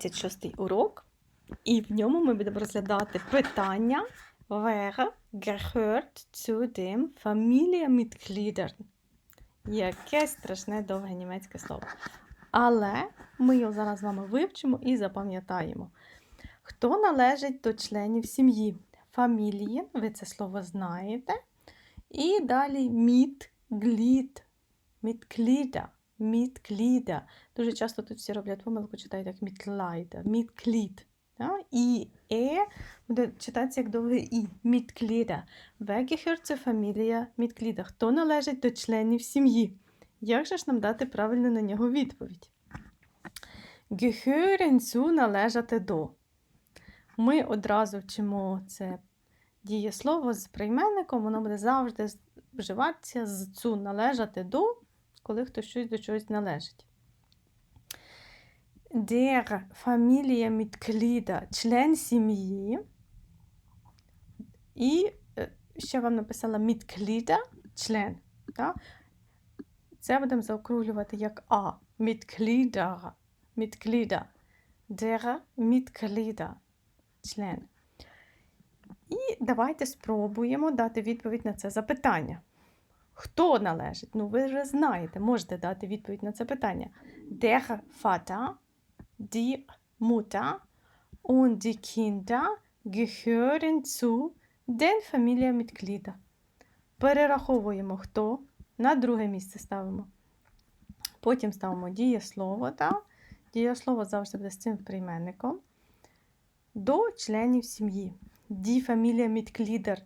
26 урок, і в ньому ми будемо розглядати питання Wer gehört zu den Familienmitgliedern? Яке страшне довге німецьке слово. Але ми його зараз з вами вивчимо і запам'ятаємо. Хто належить до членів сім'ї? Фамілії, ви це слово знаєте. І далі мітглід. Міткліда. Міткліда. Дуже часто тут всі роблять помилку, читають як мітлайда. Мітклід. Да? І е буде читатися як довге і. Міткліда. Вегехер це фамілія Міткліда. Хто належить до членів сім'ї? Як же ж нам дати правильно на нього відповідь? Zu належати до. Ми одразу вчимо це дієслово з прийменником, воно буде завжди вживатися з цу належати до, коли хтось щось до чогось належить. Der Familienmitglieder, член сім'ї. І е, ще вам написала Mitglieder, член. Так? Це будемо заокруглювати як А. Mitglieder. Mitglieder. Der Mitglieder. Член. І давайте спробуємо дати відповідь на це запитання. Хто належить? Ну, ви вже знаєте, можете дати відповідь на це питання. Der Vater, die Mutter und die Kinder gehören zu den Familienmitgliedern. Перераховуємо хто. На друге місце ставимо. Потім ставимо дієслово. Та? Дієслово завжди буде з цим прийменником. До членів сім'ї. Die Familienmitglieder.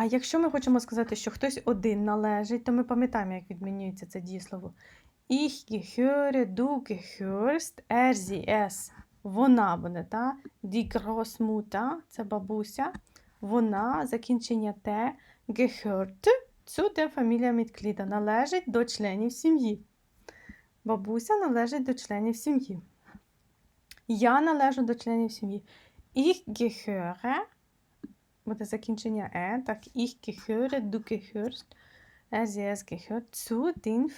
А якщо ми хочемо сказати, що хтось один належить, то ми пам'ятаємо, як відмінюється це дієслово. Ich gehöre, du gehörst, er, sie, es. Вона буде, та? Die Großmutter – це бабуся. Вона, закінчення те, gehört zu der Familienmitglieder – належить до членів сім'ї. Бабуся належить до членів сім'ї. Я належу до членів сім'ї. Ich gehöre буде закінчення е, так, ich gehöre, du gehörst, er, sie, es gehört zu den.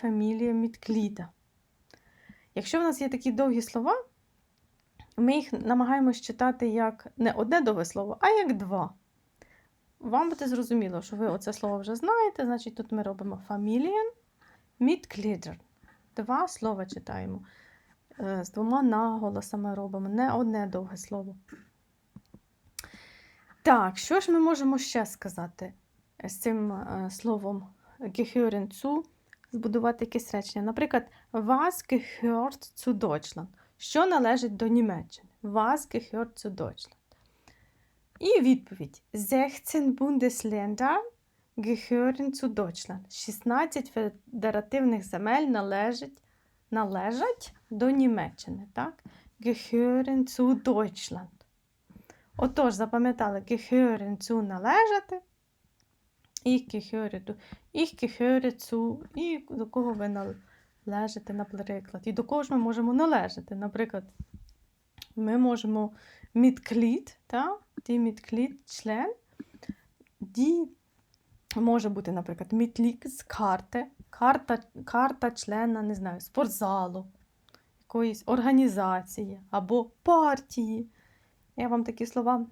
Якщо в нас є такі довгі слова, ми їх намагаємось читати як не одне довге слово, а як два. Вам буде зрозуміло, що ви оце слово вже знаєте, значить тут ми робимо Familien Mitglieder. Два слова читаємо. Е, З двома наголосами робимо, не одне довге слово. Так, що ж ми можемо ще сказати з цим е, словом zu, збудувати якесь речення. Наприклад, was gehört zu Deutschland. Що належить до Німеччини? Was gehört zu Deutschland. І відповідь: 16 Bundesländer gehören zu Deutschland. 16 федеративних земель належать, належать до Німеччини. Так? Gehören zu Deutschland. Отож, запам'ятали zu належати. Ich gehöre du. Ich. І до кого ви належите, наприклад. І до кого ж ми можемо належати. Наприклад, ми можемо та? die Mitglied, член. Die може бути, наприклад, Mitgliedskarte, карта, карта члена, не знаю, спортзалу, якоїсь організації або партії. Я вам такі слова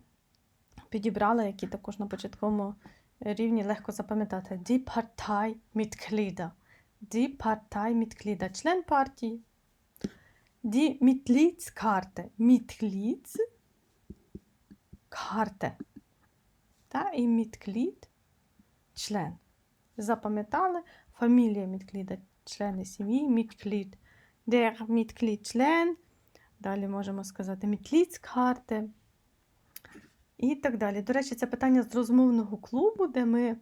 підібрала, які також на початковому рівні легко запам'ятати. Die Partei Mitglieder. Die Partei Mitglieder. Член партії. Die Mitgliedskarte. Mitgliedskarte. Та і Mitglied – член. Запам'ятали? Фамілія Mitglieder – члени сім'ї. Mitglied. Der Mitglied – член. Далі можемо сказати Mitgliedskarte. І так далі. До речі, це питання з розмовного клубу, де ми,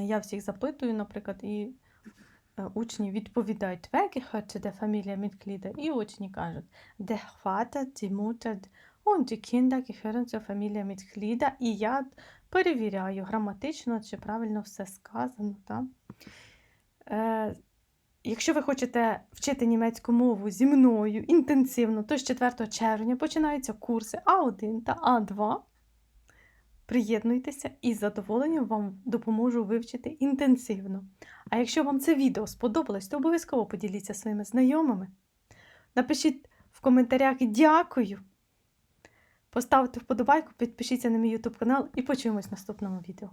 я всіх запитую, наприклад, і учні відповідають hört der Familie Mitglieder? І учні кажуть Der Vater, die Mutter und die Kinder gehören zur Familie І я перевіряю граматично, чи правильно все сказано. Так? Якщо ви хочете вчити німецьку мову зі мною інтенсивно, то з 4 червня починаються курси А1 та А2. Приєднуйтеся і з задоволенням вам допоможу вивчити інтенсивно. А якщо вам це відео сподобалось, то обов'язково поділіться своїми знайомими. Напишіть в коментарях дякую. Поставте вподобайку, підпишіться на мій YouTube канал і почуємось в наступному відео.